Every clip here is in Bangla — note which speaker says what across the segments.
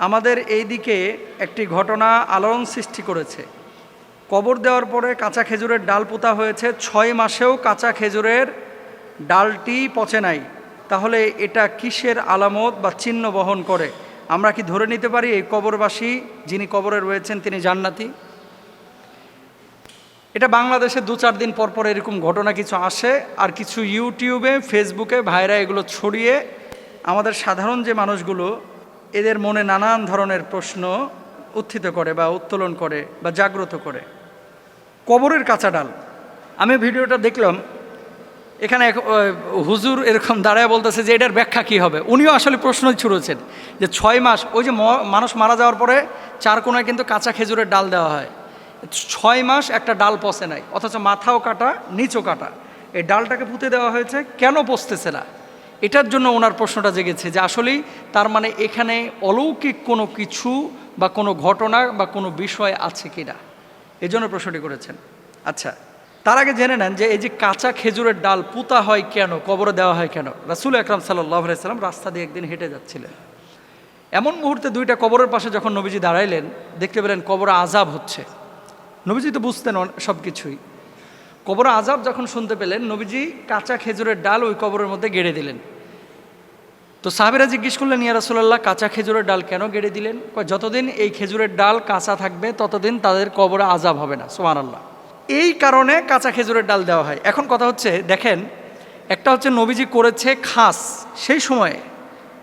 Speaker 1: আমাদের এই দিকে একটি ঘটনা আলোড়ন সৃষ্টি করেছে। কবর দেওয়ার পরে কাঁচা খেজুরের ডাল পোতা হয়েছে। ছয় মাসেও কাঁচা খেজুরের ডালটি পচে নাই। তাহলে এটা কিসের আলামত বা চিহ্ন বহন করে? আমরা কি ধরে নিতে পারি এই কবরবাসী যিনি কবরে রয়েছেন তিনি জান্নাতি? এটা বাংলাদেশে দু চার দিন পর পর এরকম ঘটনা কিছু আসে আর কিছু ইউটিউবে, ফেসবুকে ভাইরা এগুলো ছড়িয়ে আমাদের সাধারণ যে মানুষগুলো এদের মনে নানান ধরনের প্রশ্ন উত্থিত করে বা উত্তোলন করে বা জাগ্রত করে। কবরের কাঁচা ডাল। আমি ভিডিওটা দেখলাম, এখানে এক হুজুর এরকম দাঁড়ায় বলতেছে যে এটার ব্যাখ্যা কী হবে? উনিও আসলে প্রশ্ন ছুড়েছেন যে ছয় মাস, ওই যে মানুষ মারা যাওয়ার পরে চার কোনায় কিন্তু কাঁচা খেজুরের ডাল দেওয়া হয়। ছয় মাস একটা ডাল পচে নাই, অথচ মাথাও কাটা, নিচও কাটা। এই ডালটাকে পুঁতে দেওয়া হয়েছে, কেন পচতেছে না? এটার জন্য ওনার প্রশ্নটা জেগেছে যে আসলেই তার মানে এখানে অলৌকিক কোনো কিছু বা কোনো ঘটনা বা কোনো বিষয় আছে কিনা? এই জন্য প্রশ্নটি করেছেন। আচ্ছা তার আগে জেনে নেন যে এই যে কাঁচা খেজুরের ডাল পুতা হয় কেন, কবরে দেওয়া হয় কেন? রাসুল আকরাম সাল্লাহ সাল্লাম রাস্তা দিয়ে একদিন হেঁটে যাচ্ছিলেন। এমন মুহূর্তে দুইটা কবরের পাশে যখন নবীজি দাঁড়াইলেন, দেখতে পেলেন কবরে আজাব হচ্ছে। নবীজি তো বুঝতেন সব কিছুই কবরে আজাব যখন শুনতে পেলেন, নবীজি কাঁচা খেজুরের ডাল ওই কবরের মধ্যে গেড়ে দিলেন। তো সাহাবিরা জিজ্ঞেস করলেন, ইয়া রাসুলাল্লাহ, কাঁচা খেজুরের ডাল কেন গেড়ে দিলেন? যতদিন এই খেজুরের ডাল কাঁচা থাকবে, ততদিন তাদের কবরে আজাব হবে না। সোমান আল্লাহ এই কারণে কাঁচা খেজুরের ডাল দেওয়া হয়। এখন কথা হচ্ছে, দেখেন, একটা হচ্ছে নবীজি করেছে খাস সেই সময়ে,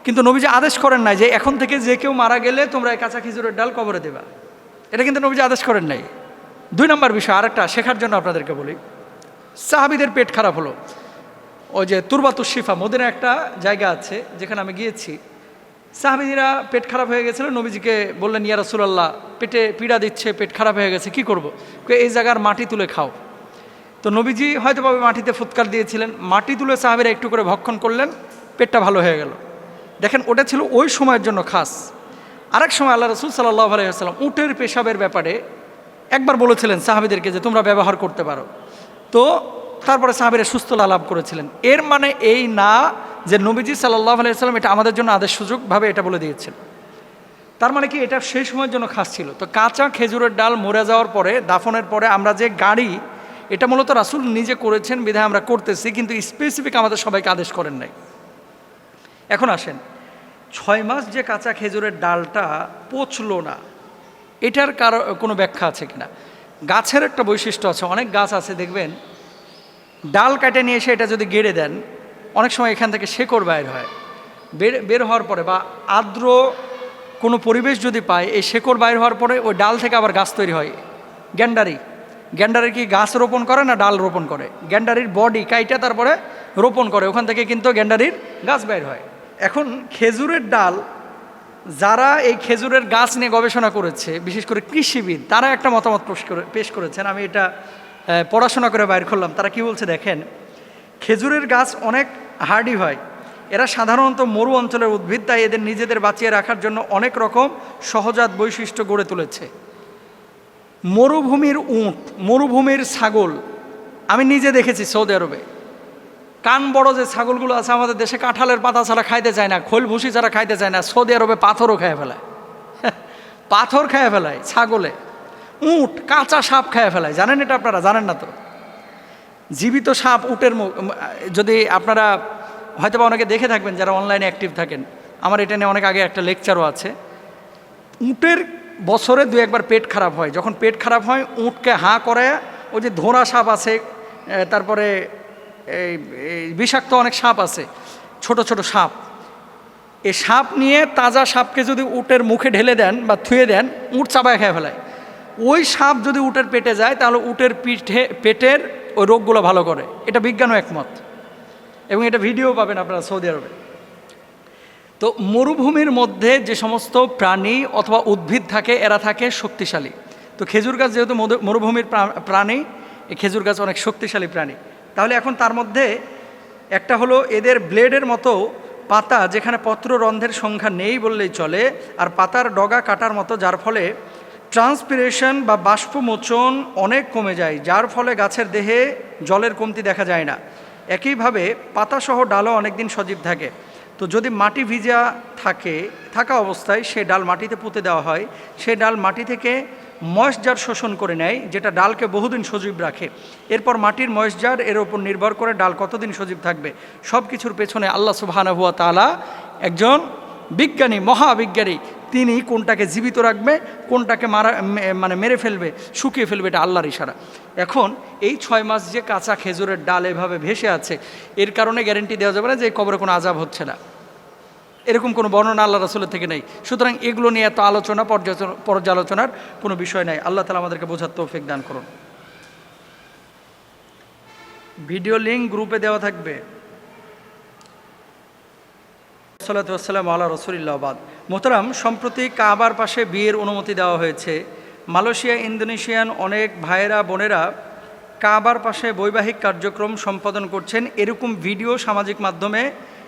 Speaker 1: কিন্তু নবীজি আদেশ করেন নাই যে এখন থেকে যে কেউ মারা গেলে তোমরা এই কাঁচা খেজুরের ডাল কবরে দেবা। এটা কিন্তু নবীজি আদেশ করেন নাই। দুই নম্বর বিষয়, আরেকটা শেখার জন্য আপনাদেরকে বলি। সাহাবিদের পেট খারাপ হলো। ওই যে তুরবাতুর শিফা মদিনা একটা জায়গা আছে যেখানে আমি গিয়েছি। সাহাবিদিরা পেট খারাপ হয়ে গেছিল, নবীজিকে বললেন, ইয়া রাসূলুল্লাহ, পেটে পীড়া দিচ্ছে, পেট খারাপ হয়ে গেছে, কি করব? এই জায়গার মাটি তুলে খাও। তো নবীজি হয়তো ভাবে মাটিতে ফুৎকার দিয়েছিলেন। মাটি তুলে সাহাবিরা একটু করে ভক্ষণ করলেন, পেটটা ভালো হয়ে গেল। দেখেন, ওটা ছিল ওই সময়ের জন্য খাস। আরেক সময় আল্লাহ রসুল সাল্লাহ আলাইসাল্লাম উটের পেশাবের ব্যাপারে একবার বলেছিলেন সাহাবিদেরকে যে তোমরা ব্যবহার করতে পারো। তো তারপরে সাহাবিরা সুস্থ লাভ করেছিলেন। এর মানে এই না যে নবীজি সাল্লাহ আলাইসাল্লাম এটা আমাদের জন্য আদেশ সুযোগভাবে এটা বলে দিয়েছেন। তার মানে কি এটা সেই সময়ের জন্য খাস ছিল। তো কাঁচা খেজুরের ডাল মরে যাওয়ার পরে, দাফনের পরে আমরা যে গাড়ি, এটা মূলত রাসুল নিজে করেছেন, বিধায় আমরা করতেছি, কিন্তু স্পেসিফিক আমাদের সবাইকে আদেশ করেন নাই। এখন আসেন, ছয় মাস যে কাঁচা খেজুরের ডালটা পচলো না, এটার কারও কোনো ব্যাখ্যা আছে কিনা? গাছের একটা বৈশিষ্ট্য আছে, অনেক গাছ আছে, দেখবেন ডাল কাটে নিয়ে এসে এটা যদি গেড়ে দেন, অনেক সময় এখান থেকে শেকড় বাইর হয়। বের বের হওয়ার পরে বা আর্দ্র কোনো পরিবেশ যদি পায়, এই শেকড় বাইর হওয়ার পরে ওই ডাল থেকে আবার গাছ তৈরি হয়। গ্যান্ডারি। গ্যান্ডারি কি গাছ রোপণ করে না ডাল রোপণ করে? গ্যান্ডারির বডি কাইটা তারপরে রোপণ করে, ওখান থেকে কিন্তু গ্যান্ডারির গাছ বাইর হয়। এখন খেজুরের ডাল, যারা এই খেজুরের গাছ নিয়ে গবেষণা করেছে, বিশেষ করে কৃষিবিদ, তারা একটা মতামত পেশ করে, পেশ করেছেন। আমি এটা পড়াশোনা করে বাইর করলাম। তারা কি বলছে দেখেন, খেজুরের গাছ অনেক হার্ডি হয়। এরা সাধারণত মরু অঞ্চলের উদ্ভিদ, তাই এদের নিজেদের বাঁচিয়ে রাখার জন্য অনেক রকম সহজাত বৈশিষ্ট্য গড়ে তুলেছে। মরুভূমির উঁট, মরুভূমির ছাগল, আমি নিজে দেখেছি সৌদি আরবে। কান বড় যে ছাগলগুলো আছে, আমাদের দেশে কাঁঠালের পাতা ছাড়া খাইতে চায় না, খোল ভুসি ছাড়া খাইতে চায় না, সৌদি আরবে পাথরও খেয়ে ফেলায়। পাথর খেয়ে ফেলায় ছাগলে। উঁট, কাঁচা সাপ খেয়ে ফেলায়। জানেন এটা আপনারা? জানেন না তো? জীবিত সাপ উটের যদি আপনারা হয়তো অনেকে দেখে থাকবেন যারা অনলাইনে অ্যাক্টিভ থাকেন। আমার এটা নিয়ে অনেক আগে একটা লেকচারও আছে। উটের বছরে দু একবার পেট খারাপ হয়। যখন পেট খারাপ হয়, উটকে হাঁ করে, ওই যে ধোঁরা সাপ আছে তারপরে এই বিষাক্ত অনেক সাপ আছে, ছোট ছোট সাপ। এই সাপ নিয়ে তাজা সাপকে যদি উটের মুখে ঢেলে দেন বা থুয়ে দেন, উট চাপায় খেয়ে ফেলায়। ওই সাপ যদি উটের পেটে যায়, তাহলে উটের পিঠে, পেটের ওই রোগগুলো ভালো করে। এটা বিজ্ঞানও একমত। এবং এটা ভিডিও পাবেন আপনারা সৌদি আরবে। তো মরুভূমির মধ্যে যে সমস্ত প্রাণী অথবা উদ্ভিদ থাকে, এরা থাকে শক্তিশালী। তো খেজুর গাছ যেহেতু মরুভূমির প্রাণী, এই খেজুর গাছ অনেক শক্তিশালী প্রাণী। তাহলে এখন তার মধ্যে একটা হলো এদের ব্লেডের মতো পাতা, যেখানে পত্র পত্ররন্ধ্রের সংখ্যা নেই বললেই চলে, আর পাতার ডগা কাটার মতো, যার ফলে ট্রান্সপিরেশন বা বাষ্পমোচন অনেক কমে যায়, যার ফলে গাছের দেহে জলের কমতি দেখা যায় না। একইভাবে পাতাসহ ডালও অনেকদিন সজীব থাকে। তো যদি মাটি ভিজা থাকে, থাকা অবস্থায় সে ডাল মাটিতে পুঁতে দেওয়া হয়। সে ডাল মাটি থেকে ময়েসজার শোষণ করে নেয়, যেটা ডালকে বহুদিন সজীব রাখে। এরপর মাটির ময়েসজার এর ওপর নির্ভর করে ডাল কতদিন সজীব থাকবে সব কিছুর পেছনে আল্লাহ সুবাহানহুয়া তালা একজন বিজ্ঞানী, মহাবিজ্ঞানী, তিনি কোনটাকে জীবিত রাখবে, কোনটাকে মারা মানে মেরে ফেলবে, শুকিয়ে ফেলবে, এটা আল্লাহর ইশারা। এখন এই ছয় মাস যে কাঁচা খেজুরের ডাল এভাবে ভেসে আছে, এর কারণে গ্যারেন্টি দেওয়া যাবে না যে কবরে কোনো আজাব হচ্ছে না। এরকম কোনো বর্ণনা আল্লাহ রাসুলের থেকে নেই। সুতরাং এগুলো নিয়ে এত আলোচনা, পর্যালোচনা, পর্যালোচনার কোনো বিষয় নাই। আল্লাহ তালা আমাদেরকে বোঝার তৌফিক দান করুন। ভিডিও লিঙ্ক গ্রুপে দেওয়া থাকবে। সাল্লাম আল্লাহ রসুলিল্লাহবাদ মোহতারাম, সম্প্রতি কাবার পাশে বিয়ের অনুমতি দেওয়া হয়েছে। মালয়েশিয়া, ইন্দোনেশিয়ান অনেক ভাইয়েরা, বোনেরা কাবার পাশে বৈবাহিক কার্যক্রম সম্পাদন করছেন। এরকম ভিডিও সামাজিক মাধ্যমে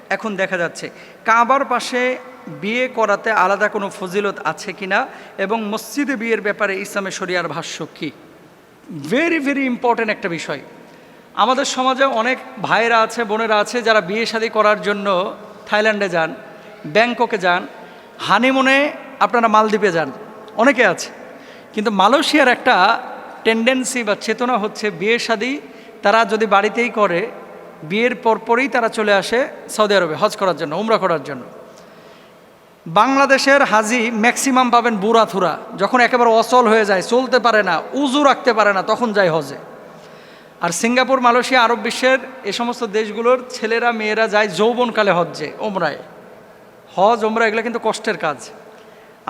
Speaker 1: এখন দেখা যাচ্ছে। কাবার পাশে বিয়ে করাতে আলাদা কোনো ফজিলত আছে কিনা এবং মসজিদে বিয়ের ব্যাপারে ইসলামে শরিয়ার ভাষ্য কী? ভেরি ভেরি ইম্পর্ট্যান্ট একটা বিষয়। আমাদের সমাজে অনেক ভাইয়েরা আছে, বোনেরা আছে যারা বিয়ে শাদী করার জন্য থাইল্যান্ডে যান, ব্যাংককে যান, হানিমুনে আপনারা মালদ্বীপে যান। অনেকে আছে। কিন্তু মালয়েশিয়ার একটা টেন্ডেন্সি বা চেতনা হচ্ছে বিয়ে শাদী, তারা যদি বাড়িতেই করে, বিয়ের পরপরই তারা চলে আসে সৌদি আরবে হজ করার জন্য, উমরা করার জন্য। বাংলাদেশের হাজি ম্যাক্সিমাম পাবেন বুড়া থুরা যখন একেবারে অচল হয়ে যায়, চলতে পারে না, উজু রাখতে পারে না, তখন যায় হজে। আর সিঙ্গাপুর, মালয়েশিয়া, আরব বিশ্বের এ সমস্ত দেশগুলোর ছেলেরা, মেয়েরা যায় যৌবনকালে হজ্জে, ওমরায়। হজ, ওমরা এগুলো কিন্তু কষ্টের কাজ।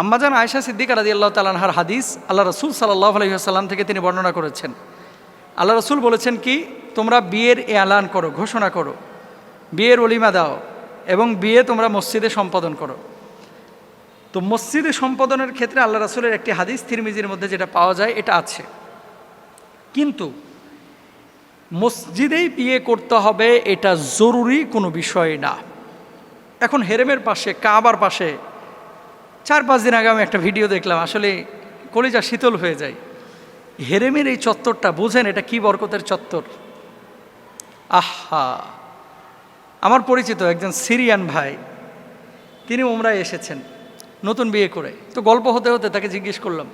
Speaker 1: আম্মাজান আয়সা সিদ্দিকা রাজি আল্লাহ তালানহার হাদিস আল্লাহ রসুল সাল্লাহ আলহিহাসাল্লাম থেকে তিনি বর্ণনা করেছেন। আল্লাহ রসুল বলেছেন কি, তোমরা বিয়ের এলান করো, ঘোষণা করো। বিয়ের অলিমা দাও এবং বিয়ে তোমরা মসজিদে সম্পাদন করো। তো মসজিদে সম্পাদনের ক্ষেত্রে আল্লাহ রাসুলের একটি হাদিস থিরমিজির মধ্যে যেটা পাওয়া যায়, এটা আছে। কিন্তু মসজিদেই বিয়ে করতে হবে, এটা জরুরি কোনো বিষয় না। এখন হেরেমের পাশে, কাবার পাশে, চার পাঁচ দিন আগে আমি একটা ভিডিও দেখলাম, আসলে কলিজা শীতল হয়ে যায়। হেরেমের এই চত্বরটা, বুঝেন এটা কি বরকতের চত্বর? আহা! আমার পরিচিত একজন সিরিয়ান ভাই, তিনি উমরায় এসেছেন নতুন বিয়ে করে। তো গল্প হতে হতে তাকে জিজ্ঞেস করলাম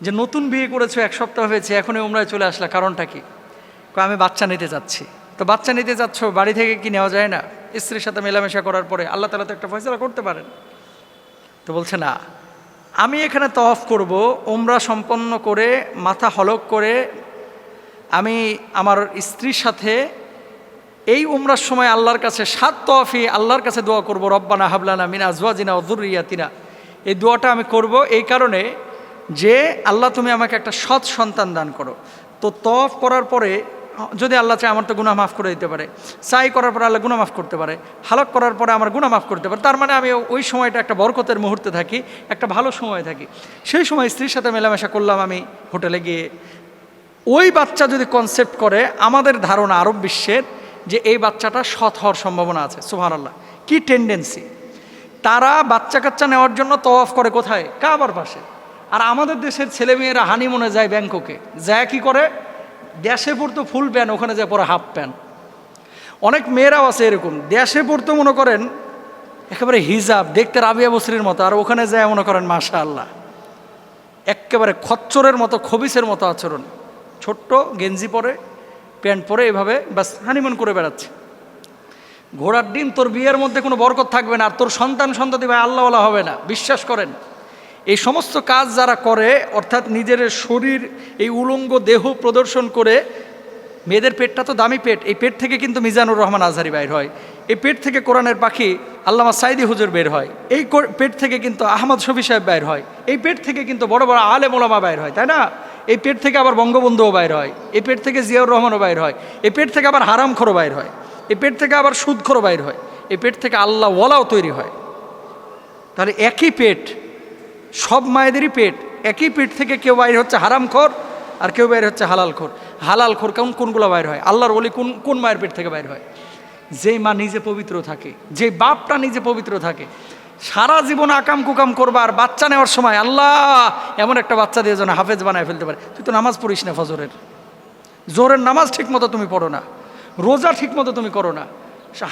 Speaker 1: যে, নতুন বিয়ে করেছ, এক সপ্তাহ হয়েছে, এখনই ওমরায় চলে আসলা, কারণটা কি? আমি বাচ্চা নিতে যাচ্ছি। তো বাচ্চা নিতে যাচ্ছ, বাড়ি থেকে কি নেওয়া যায় না? স্ত্রীর সাথে মেলামেশা করার পরে আল্লাহ তালা তো একটা ফয়সলা করতে পারেন। তো বলছে, না, আমি এখানে তফ করব ওমরা সম্পন্ন করে, মাথা হলক করে, আমি আমার স্ত্রীর সাথে এই উমরার সময় আল্লাহর কাছে সাত তফি আল্লাহর কাছে দোয়া করব, রব্বানা হাবলানা মিনা আজওয়াজিনা অদুরিয়াতিনা এই দোয়াটা আমি করব এই কারণে যে, আল্লাহ তুমি আমাকে একটা সৎ সন্তান দান করো। তো তফ করার পরে যদি আল্লাহ চায় আমার তো গুনাহ মাফ করে দিতে পারে। সাই করার পরে আল্লাহ গুনাহ মাফ করতে পারে। হালক করার পরে আমার গুনাহ মাফ করতে পারে। তার মানে আমি ওই সময়টা একটা বরকতের মুহূর্তে থাকি, একটা ভালো সময় থাকি। সেই সময় স্ত্রীর সাথে মেলামেশা করলাম আমি হোটেলে গিয়ে। ওই বাচ্চা যদি কনসেপ্ট করে, আমাদের ধারণা আরব বিশ্বের যে এই বাচ্চাটা সৎ হওয়ার সম্ভাবনা আছে। সুহান আল্লাহ কী টেন্ডেন্সি তারা বাচ্চা কাচ্চা নেওয়ার জন্য তওয়াফ করে কোথায়? কাবার পাশে। আর আমাদের দেশের ছেলেমেয়েরা হানিমুনে যায় ব্যাংককে। যায় কি করে? দেশে পড়তো ফুল প্যান্ট ওখানে যায় পরে হাফ প্যান্ট অনেক মেয়েরাও আছে এরকম। দেশে পড়তে, মনে করেন, একেবারে হিজাব, দেখতে রাবিয়া বসরির মতো, আর ওখানে যায় মনে করেন মাশা আল্লাহ একেবারে খচ্চরের মতো, খবিসের মতো আচরণ। ছোট্ট গেঞ্জি পরে, প্যান্ট পরে এভাবে, ব্যাস হানিমুন করে বেড়াচ্ছে। ঘোড়ার ডিম, তোর বিয়ের মধ্যে কোনো বরকত থাকবে না, আর তোর সন্তান সন্ততি ভাই আল্লাহওয়ালা হবে না। বিশ্বাস করেন এই সমস্ত কাজ যারা করে, অর্থাৎ নিজের শরীর, এই উলঙ্গ দেহ প্রদর্শন করে, মেয়েদের পেটটা তো দামি পেট, এই পেট থেকে কিন্তু মিজানুর রহমান আজহারি বাইর হয়। এই পেট থেকে কোরআনের পাখি আল্লামা সাইদি হুজুর বের হয়। এই পেট থেকে কিন্তু আহমদ শফি সাহেব বাইর হয়। এই পেট থেকে কিন্তু বড় বড় আলে মোলামা বাইর হয়, তাই না? এই পেট থেকে আবার বঙ্গবন্ধুও বাইর হয়। এই পেট থেকে জিয়াউর রহমানও বাইর হয়। এই পেট থেকে আবার হারামখোরও বাইর হয়। এই পেট থেকে আবার সুদখোরও বাইর হয়। এই পেট থেকে আল্লাহ ওয়ালাও তৈরি হয়। তাহলে একই পেট সব মায়েদেরই পেট, একই পেট থেকে কেউ বাইর হচ্ছে হারামখোর আর কেউ বাইর হচ্ছে হালালখোর হালালখোর কেমন কোনগুলো বাইর হয়? আল্লাহর বলি কোন কোন মায়ের পেট থেকে বাইর হয়? যেই মা নিজে পবিত্র থাকে যে বাপটা নিজে পবিত্র থাকে, সারা জীবন আকাম কুকাম করবা আর বাচ্চা নেওয়ার সময় আল্লাহ এমন একটা বাচ্চা দিয়ে যেন হাফেজ বানায় ফেলতে পারে। তুই তো নামাজ পড়িস না ফজরের। জোরের নামাজ ঠিক মতো তুমি পড়ো না। রোজা ঠিক মতো তুমি করো না।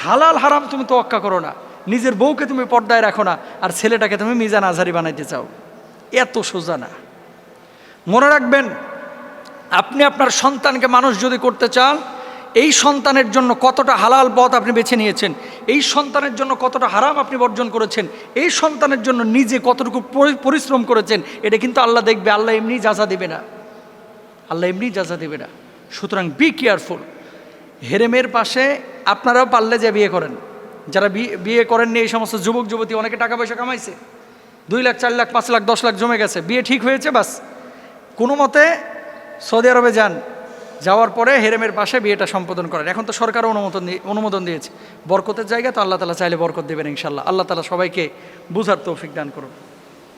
Speaker 1: হালাল হারাম তুমি তোয়াক্কা করো না। নিজের বউকে তুমি পর্দায় রাখো না, আর ছেলেটাকে তুমি মিজান আজহারি বানাইতে চাও। এত সোজা না। মনে রাখবেন, আপনি আপনার সন্তানকে মানুষ যদি করতে চান, এই সন্তানের জন্য কতটা হালাল পথ আপনি বেছে নিয়েছেন, এই সন্তানের জন্য কতটা হারাম আপনি বর্জন করেছেন, এই সন্তানের জন্য নিজে কতটুকু পরিশ্রম করেছেন, এটা কিন্তু আল্লাহ দেখবে, আল্লাহ এমনি যাজা দেবে না। আল্লাহ এমনি যাজা দেবে না। সুতরাং বি কেয়ারফুল হেরেমের পাশে আপনারাও পারলে যে বিয়ে করেন। যারা বিয়ে- করেননি এই সমস্ত যুবক, যুবতী, অনেকে টাকা পয়সা কামাইছে। দুই লাখ, চার লাখ, পাঁচ লাখ, দশ লাখ জমে গেছে। বিয়ে ঠিক হয়েছে, বাস। কোনো মতে সৌদি আরবে যান। যাওয়ার পরে হেরেমের পাশে বিয়েটা সম্পাদন করেন। এখন তো সরকারও অনুমোদন অনুমোদন দিয়েছে। বরকতের জায়গা তো আল্লাহ তালা চাইলে বরকত দেবেন ইনশাল্লাহ আল্লাহ তালা সবাইকে বুঝার তৌফিক দান করুন।